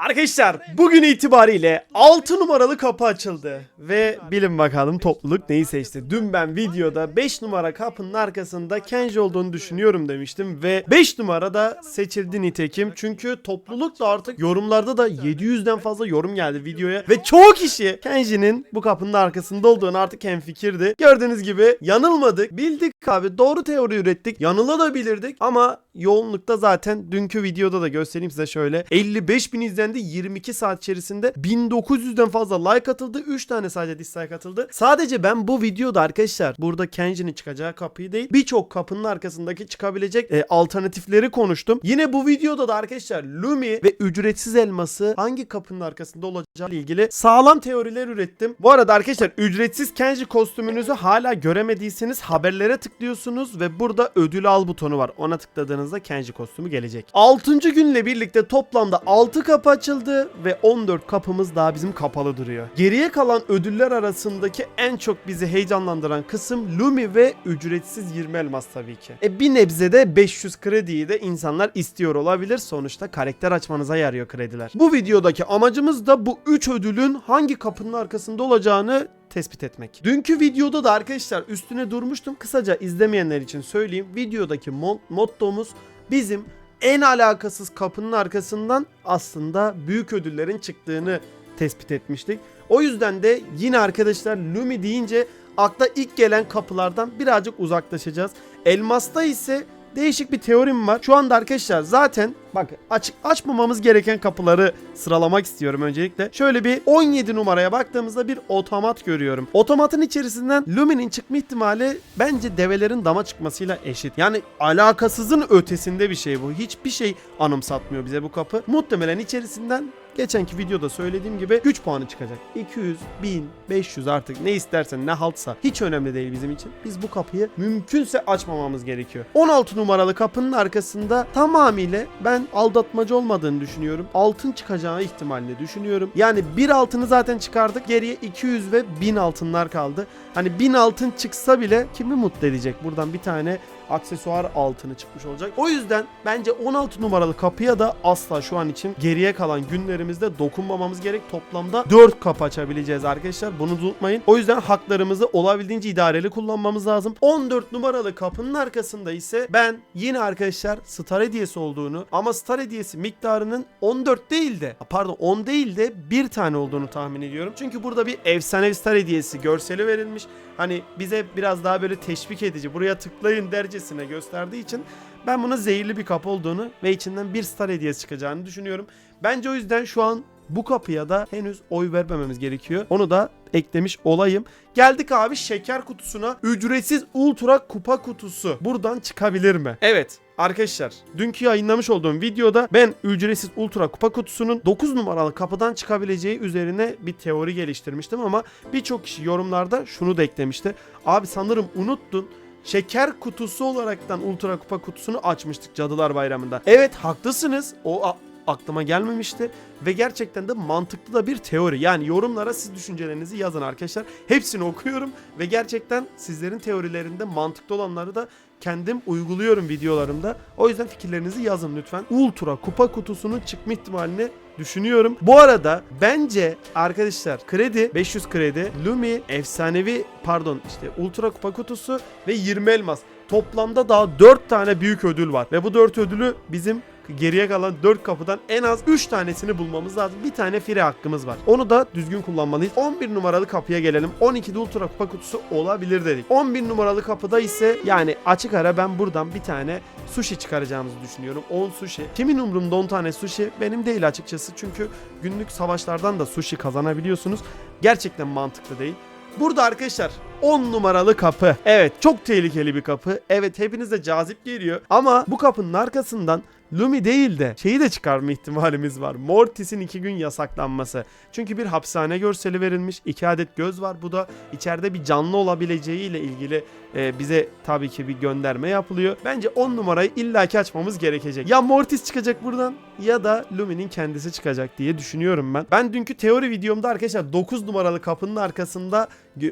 Arkadaşlar bugün itibariyle 6 numaralı kapı açıldı. Ve bilin bakalım topluluk neyi seçti. Dün ben videoda 5 numara kapının arkasında Kenji olduğunu düşünüyorum demiştim. Ve 5 numarada seçildi nitekim. Çünkü topluluk da artık yorumlarda da 700'den fazla yorum geldi videoya. Ve çoğu kişi Kenji'nin bu kapının arkasında olduğunu artık hemfikirdi. Gördüğünüz gibi yanılmadık. Bildik abi doğru teori ürettik. Yanılabilirdik ama yoğunlukta zaten dünkü videoda da göstereyim size şöyle. 55 bin izlendi 22 saat içerisinde 1900'den fazla like atıldı. 3 tane sadece dislike atıldı. Sadece ben bu videoda arkadaşlar burada Kenji'nin çıkacağı kapıyı değil birçok kapının arkasındaki çıkabilecek e, alternatifleri konuştum. Yine bu videoda da arkadaşlar Lumi ve ücretsiz elması hangi kapının arkasında olacağı ilgili sağlam teoriler ürettim. Bu arada arkadaşlar ücretsiz Kenji kostümünüzü hala göremediyseniz haberlere tıklıyorsunuz ve burada ödül al butonu var. Ona tıkladığınızda Kenji kostümü gelecek. 6. günle birlikte toplamda 6 kapı açıldı ve 14 kapımız daha bizim kapalı duruyor. Geriye kalan ödüller arasındaki en çok bizi heyecanlandıran kısım Lumi ve ücretsiz 20 elmas tabii ki. E bir nebze de 500 krediyi de insanlar istiyor olabilir. Sonuçta karakter açmanıza yarıyor krediler. Bu videodaki amacımız da bu 3 ödülün hangi kapının arkasında olacağını tespit etmek. Dünkü videoda da arkadaşlar üstüne durmuştum. Kısaca izlemeyenler için söyleyeyim. Videodaki mo- mottomuz bizim en alakasız kapının arkasından aslında büyük ödüllerin çıktığını tespit etmiştik. O yüzden de yine arkadaşlar Lumi deyince akla ilk gelen kapılardan birazcık uzaklaşacağız. Elmas'ta ise değişik bir teorim var. Şu anda arkadaşlar zaten bakın açık açmamamız gereken kapıları sıralamak istiyorum öncelikle. Şöyle bir 17 numaraya baktığımızda bir otomat görüyorum. Otomatın içerisinden Lumi'nin çıkma ihtimali bence develerin dama çıkmasıyla eşit. Yani alakasızın ötesinde bir şey bu. Hiçbir şey anımsatmıyor bize bu kapı. Muhtemelen içerisinden geçenki videoda söylediğim gibi güç puanı çıkacak. 200, 1000, 500 artık ne istersen ne haltsa hiç önemli değil bizim için. Biz bu kapıyı mümkünse açmamamız gerekiyor. 16 numaralı kapının arkasında tamamıyla ben aldatmacı olmadığını düşünüyorum. Altın çıkacağı ihtimalini düşünüyorum. Yani bir altını zaten çıkardık. Geriye 200 ve 1000 altınlar kaldı. Hani 1000 altın çıksa bile kimi mutlu edecek? Buradan bir tane aksesuar altını çıkmış olacak. O yüzden bence 16 numaralı kapıya da asla şu an için geriye kalan günlerimizde dokunmamamız gerek. Toplamda 4 kapı açabileceğiz arkadaşlar. Bunu unutmayın. O yüzden haklarımızı olabildiğince idareli kullanmamız lazım. 14 numaralı kapının arkasında ise ben yine arkadaşlar star hediyesi olduğunu ama star hediyesi miktarının 14 değil de pardon 10 değil de bir tane olduğunu tahmin ediyorum. Çünkü burada bir efsanevi star hediyesi görseli verilmiş. Hani bize biraz daha böyle teşvik edici buraya tıklayın dercesine gösterdiği için ben buna zehirli bir kapı olduğunu ve içinden bir star hediyesi çıkacağını düşünüyorum. Bence o yüzden şu an bu kapıya da henüz oy vermememiz gerekiyor. Onu da eklemiş olayım. Geldik abi şeker kutusuna. Ücretsiz ultra kupa kutusu. Buradan çıkabilir mi? Evet. Arkadaşlar dünkü yayınlamış olduğum videoda ben ücretsiz ultra kupa kutusunun 9 numaralı kapıdan çıkabileceği üzerine bir teori geliştirmiştim ama birçok kişi yorumlarda şunu da eklemişti. Abi sanırım unuttun. Şeker kutusu olaraktan ultra kupa kutusunu açmıştık Cadılar Bayramı'nda. Evet haklısınız. O aklıma gelmemişti ve gerçekten de mantıklı da bir teori. Yani yorumlara siz düşüncelerinizi yazın arkadaşlar. Hepsini okuyorum ve gerçekten sizlerin teorilerinde mantıklı olanları da kendim uyguluyorum videolarımda. O yüzden fikirlerinizi yazın lütfen. Ultra kupa kutusunun çıkma ihtimalini düşünüyorum. Bu arada bence arkadaşlar kredi 500 kredi, Lumi efsanevi pardon işte ultra kupa kutusu ve 20 elmas. Toplamda daha 4 tane büyük ödül var. Ve bu 4 ödülü bizim geriye kalan 4 kapıdan en az 3 tanesini bulmamız lazım. Bir tane free hakkımız var. Onu da düzgün kullanmalıyız. 11 numaralı kapıya gelelim. 12'de ultra kupa kutusu olabilir dedik. 11 numaralı kapıda ise yani açık ara ben buradan bir tane sushi çıkaracağımızı düşünüyorum. 10 sushi. Kimin umurumda 10 tane sushi? Benim değil açıkçası. Çünkü günlük savaşlardan da sushi kazanabiliyorsunuz. Gerçekten mantıklı değil. Burada arkadaşlar 10 numaralı kapı. Evet çok tehlikeli bir kapı. Evet hepinize cazip geliyor. Ama bu kapının arkasından Lumi değil de şeyi de çıkarma ihtimalimiz var. Mortis'in 2 gün yasaklanması. Çünkü bir hapishane görseli verilmiş. 2 adet göz var. Bu da içeride bir canlı olabileceği ile ilgili e, bize tabii ki bir gönderme yapılıyor. Bence 10 numarayı illaki açmamız gerekecek. Ya Mortis çıkacak buradan ya da Lumi'nin kendisi çıkacak diye düşünüyorum ben. Ben dünkü teori videomda arkadaşlar 9 numaralı kapının arkasında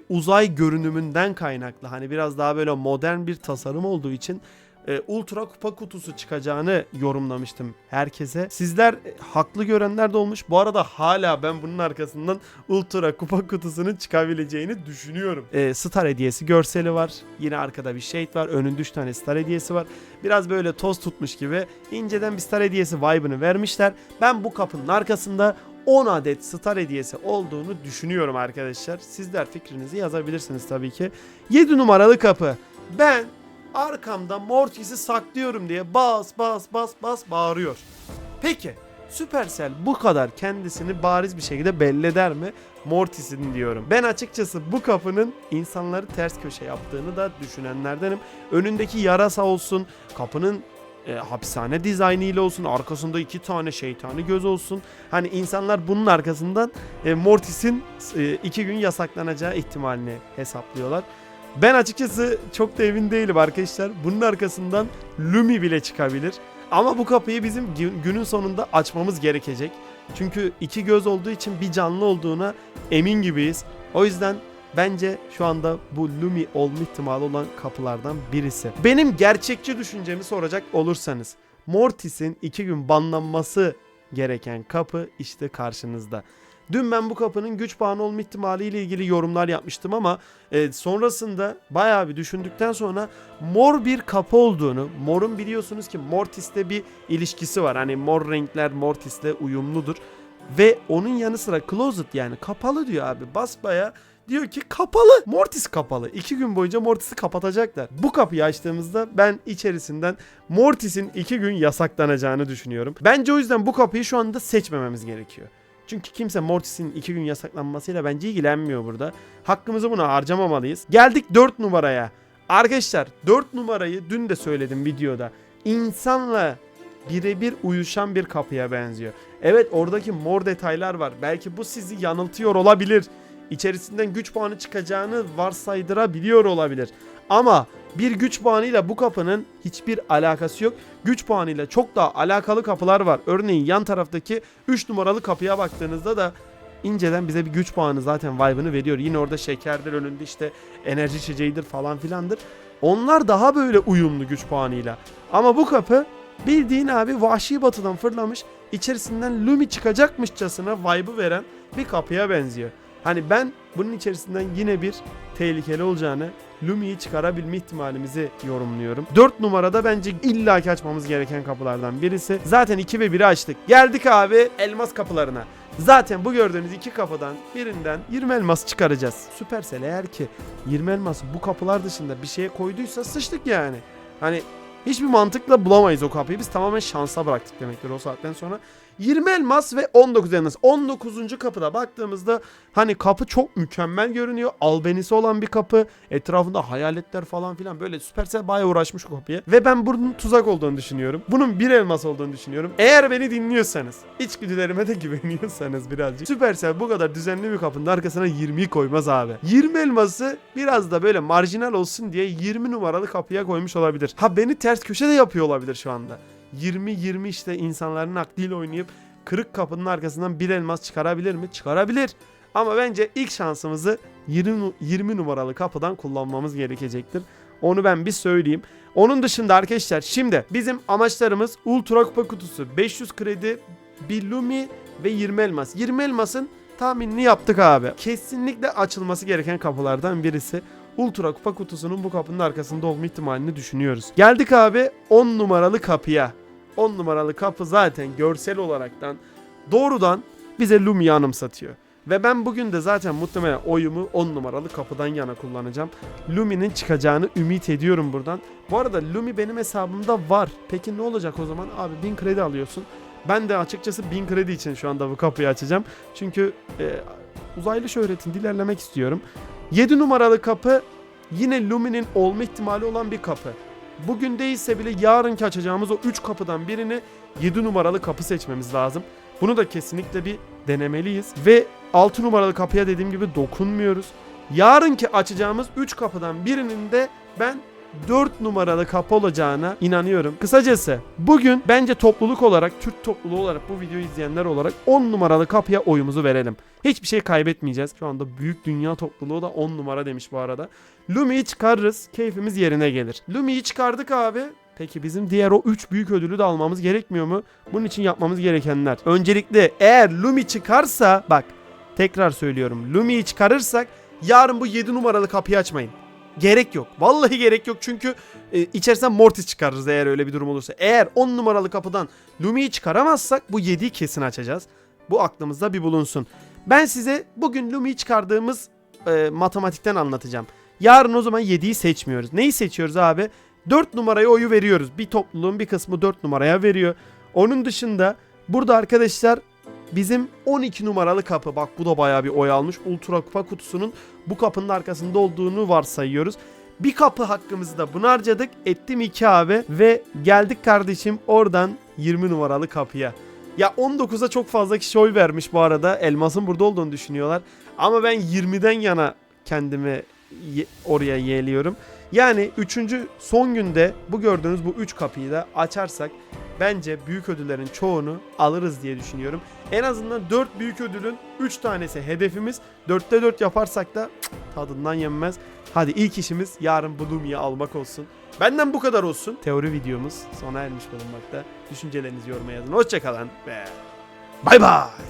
uzay görünümünden kaynaklı hani biraz daha böyle modern bir tasarım olduğu için e, ultra kupa kutusu çıkacağını yorumlamıştım herkese. Sizler e, haklı görenler de olmuş. Bu arada hala ben bunun arkasından ultra kupa kutusunun çıkabileceğini düşünüyorum. E, star hediyesi görseli var. Yine arkada bir shade var. Önünde 3 tane star hediyesi var. Biraz böyle toz tutmuş gibi inceden bir star hediyesi vibe'ını vermişler. Ben bu kapının arkasında 10 adet star hediyesi olduğunu düşünüyorum arkadaşlar. Sizler fikrinizi yazabilirsiniz tabii ki. 7 numaralı kapı. Ben arkamda Mortis'i saklıyorum diye bas bas bas bas bağırıyor. Peki Supercell bu kadar kendisini bariz bir şekilde belli eder mi? Mortis'in diyorum. Ben açıkçası bu kapının insanları ters köşe yaptığını da düşünenlerdenim. Önündeki yarasa olsun, kapının e, hapishane dizaynı ile olsun, arkasında iki tane şeytani göz olsun. Hani insanlar bunun arkasından e, Mortis'in e, iki gün yasaklanacağı ihtimalini hesaplıyorlar. Ben açıkçası çok da emin değilim arkadaşlar. Bunun arkasından Lumi bile çıkabilir. Ama bu kapıyı bizim gü- günün sonunda açmamız gerekecek. Çünkü iki göz olduğu için bir canlı olduğuna emin gibiyiz. O yüzden bence şu anda bu Lumi olma ihtimali olan kapılardan birisi. Benim gerçekçi düşüncemi soracak olursanız Mortis'in iki gün banlanması gereken kapı işte karşınızda. Dün ben bu kapının güç puanı olma ihtimaliyle ilgili yorumlar yapmıştım ama e, sonrasında bayağı bir düşündükten sonra mor bir kapı olduğunu, morun biliyorsunuz ki Mortis'le bir ilişkisi var. Hani mor renkler Mortis'le uyumludur. Ve onun yanı sıra closet yani kapalı diyor abi basbaya diyor ki kapalı. Mortis kapalı. İki gün boyunca Mortis'i kapatacaklar. Bu kapıyı açtığımızda ben içerisinden Mortis'in iki gün yasaklanacağını düşünüyorum. Bence o yüzden bu kapıyı şu anda seçmememiz gerekiyor. Çünkü kimse Mortis'in iki gün yasaklanmasıyla bence ilgilenmiyor burada. Hakkımızı buna harcamamalıyız. Geldik 4 numaraya. Arkadaşlar 4 numarayı dün de söyledim videoda. İnsanla birebir uyuşan bir kapıya benziyor. Evet oradaki mor detaylar var. Belki bu sizi yanıltıyor olabilir. İçerisinden güç puanı çıkacağını varsaydırabiliyor olabilir. Ama bir güç puanıyla bu kapının hiçbir alakası yok. Güç puanıyla çok daha alakalı kapılar var. Örneğin yan taraftaki 3 numaralı kapıya baktığınızda da inceden bize bir güç puanı zaten vibe'ını veriyor. Yine orada şekerdir önünde işte enerji içeceğidir falan filandır. Onlar daha böyle uyumlu güç puanıyla. Ama bu kapı bildiğin abi vahşi batıdan fırlamış içerisinden Lumi çıkacakmışçasına vibe'ı veren bir kapıya benziyor. Hani ben bunun içerisinden yine bir tehlikeli olacağını Lumi'yi çıkarabilme ihtimalimizi yorumluyorum. 4 numarada bence illaki açmamız gereken kapılardan birisi. Zaten 2 ve 1'i açtık. Geldik abi elmas kapılarına. Zaten bu gördüğünüz iki kapıdan birinden 20 elmas çıkaracağız. Supercell eğer ki 20 elmas bu kapılar dışında bir şeye koyduysa sıçtık yani. Hani hiçbir mantıkla bulamayız o kapıyı. Biz tamamen şansa bıraktık demektir o saatten sonra. 20 elmas ve 19 elmas. 19. kapıda baktığımızda hani kapı çok mükemmel görünüyor. Albenisi olan bir kapı. Etrafında hayaletler falan filan böyle Supercell bayağı uğraşmış o kapıya. Ve ben bunun tuzak olduğunu düşünüyorum. Bunun bir elmas olduğunu düşünüyorum. Eğer beni dinliyorsanız, içgüdülerime de güveniyorsanız birazcık. Supercell bu kadar düzenli bir kapının arkasına 20'yi koymaz abi. 20 elması biraz da böyle marjinal olsun diye 20 numaralı kapıya koymuş olabilir. Ha beni ters köşe de yapıyor olabilir şu anda. 20-20 işte insanların aklıyla oynayıp kırık kapının arkasından bir elmas çıkarabilir mi? Çıkarabilir. Ama bence ilk şansımızı 20, nu- 20 numaralı kapıdan kullanmamız gerekecektir. Onu ben bir söyleyeyim. Onun dışında arkadaşlar şimdi bizim amaçlarımız Ultra Kupa Kutusu, 500 kredi, bir Lumi ve 20 elmas. 20 elmasın tahminini yaptık abi. Kesinlikle açılması gereken kapılardan birisi. Ultra Kupa kutusunun bu kapının arkasında olma ihtimalini düşünüyoruz. Geldik abi 10 numaralı kapıya. 10 numaralı kapı zaten görsel olaraktan doğrudan bize Lumi'yi anımsatıyor. Ve ben bugün de zaten muhtemelen oyumu 10 numaralı kapıdan yana kullanacağım. Lumi'nin çıkacağını ümit ediyorum buradan. Bu arada Lumi benim hesabımda var. Peki ne olacak o zaman? Abi 1000 kredi alıyorsun. Ben de açıkçası 1000 kredi için şu anda bu kapıyı açacağım. Çünkü e, uzaylı şöhretinde ilerlemek istiyorum. 7 numaralı kapı yine Lumi'nin olma ihtimali olan bir kapı. Bugün değilse bile yarınki açacağımız o 3 kapıdan birini 7 numaralı kapı seçmemiz lazım. Bunu da kesinlikle bir denemeliyiz. Ve 6 numaralı kapıya dediğim gibi dokunmuyoruz. Yarınki açacağımız 3 kapıdan birinin de ben 4 numaralı kapı olacağına inanıyorum. Kısacası bugün bence topluluk olarak, Türk topluluğu olarak bu videoyu izleyenler olarak 10 numaralı kapıya oyumuzu verelim. Hiçbir şey kaybetmeyeceğiz. Şu anda büyük dünya topluluğu da 10 numara demiş bu arada. Lumi'yi çıkarırız. Keyfimiz yerine gelir. Lumi'yi çıkardık abi. Peki bizim diğer o 3 büyük ödülü de almamız gerekmiyor mu? Bunun için yapmamız gerekenler. Öncelikle eğer Lumi çıkarsa bak tekrar söylüyorum. Lumi'yi çıkarırsak yarın bu 7 numaralı kapıyı açmayın. Gerek yok. Vallahi gerek yok çünkü e, içerisinden Mortis çıkarırız eğer öyle bir durum olursa. Eğer 10 numaralı kapıdan Lumi'yi çıkaramazsak bu 7'yi kesin açacağız. Bu aklımızda bir bulunsun. Ben size bugün Lumi'yi çıkardığımız e, matematikten anlatacağım. Yarın o zaman 7'yi seçmiyoruz. Neyi seçiyoruz abi? 4 numaraya oyu veriyoruz. Bir topluluğun bir kısmı 4 numaraya veriyor. Onun dışında burada arkadaşlar bizim 12 numaralı kapı. Bak bu da bayağı bir oy almış. Ultra kupa kutusunun bu kapının arkasında olduğunu varsayıyoruz. Bir kapı hakkımızı da bunu harcadık. Ettim 2 abi ve geldik kardeşim oradan 20 numaralı kapıya. Ya 19'a çok fazla kişi oy vermiş bu arada. Elmas'ın burada olduğunu düşünüyorlar. Ama ben 20'den yana kendimi ye- oraya yeğliyorum. Yani 3. son günde bu gördüğünüz bu 3 kapıyı da açarsak bence büyük ödüllerin çoğunu alırız diye düşünüyorum. En azından 4 büyük ödülün 3 tanesi hedefimiz. 4'te 4 yaparsak da tadından yenmez. Hadi ilk işimiz yarın Lumi'yi almak olsun. Benden bu kadar olsun. Teori videomuz sona ermiş bulunmakta. Düşüncelerinizi yoruma yazın. Hoşçakalın ve bay bay.